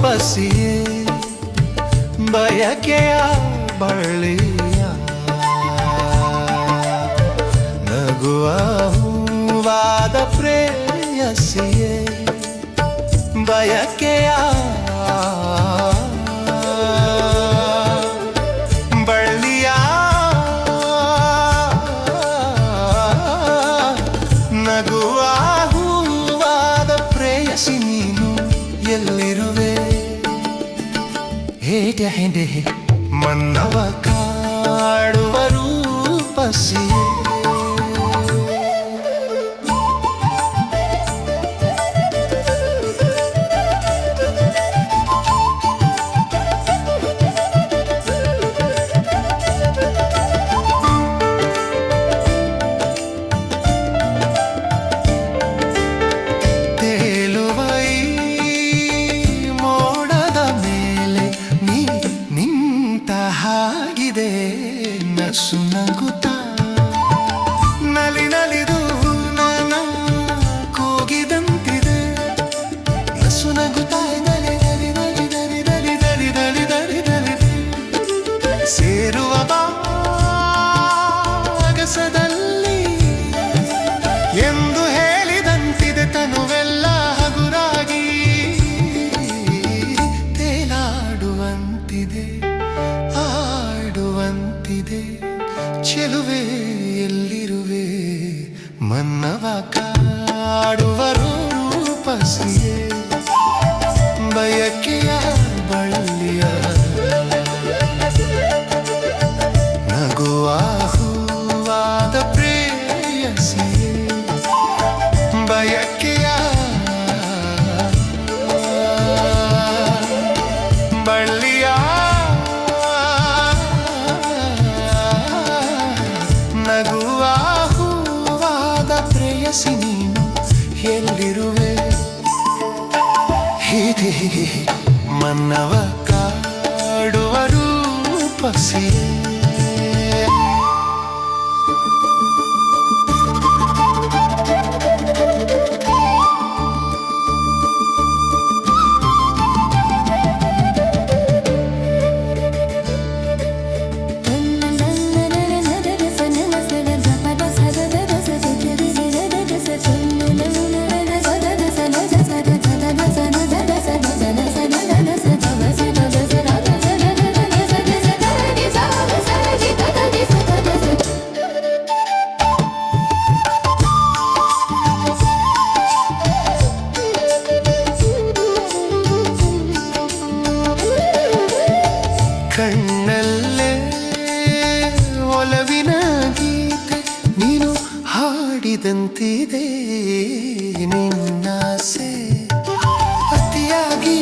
ರೂಪಸಿಯೇ ಬಯಕೆಯ ಬಳ್ಳಿಯ. ನಗುವ ಹೂವಾದ ಪ್ರೇಯಸಿಯೇ ಬಯಕೆಯ ಬಳ್ಳಿಯ. ನಗುವ ಹೂವಾದ ಪ್ರೇಯಸಿ ನೀನು ಎಲ್ಲಿರುವೆ? हे देह मन्धरूप ಬಾಗಸದಲ್ಲಿ ಎಂದು ಹೇಳಿದಂತಿದೆ ತನುವೆಲ್ಲ ಹಗುರಾಗಿ. ತೇಲಾಡುವಂತಿದೆ ಆಡುವಂತಿದೆ ಚೆಲುವೆ ಎಲ್ಲಿರುವೆ ಮನ್ನವ ಪ್ರೇಯಸಿ ನೀನು ಎಲ್ಲಿರುವೆ? ಹೀಗೆ ಮನ್ನವ ಕಾಡುವ ರೂಪಸಿಯೇ. ಇದ್ದಂತಿದೆ ನಿನ್ನಾಸೆ ಅತಿಯಾಗಿ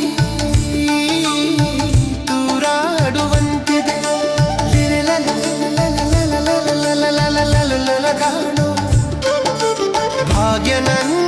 ತೂರಾಡುವಂತಿದೆ. ಕಾಣು ಭಾಗ್ಯ ನನ್ನ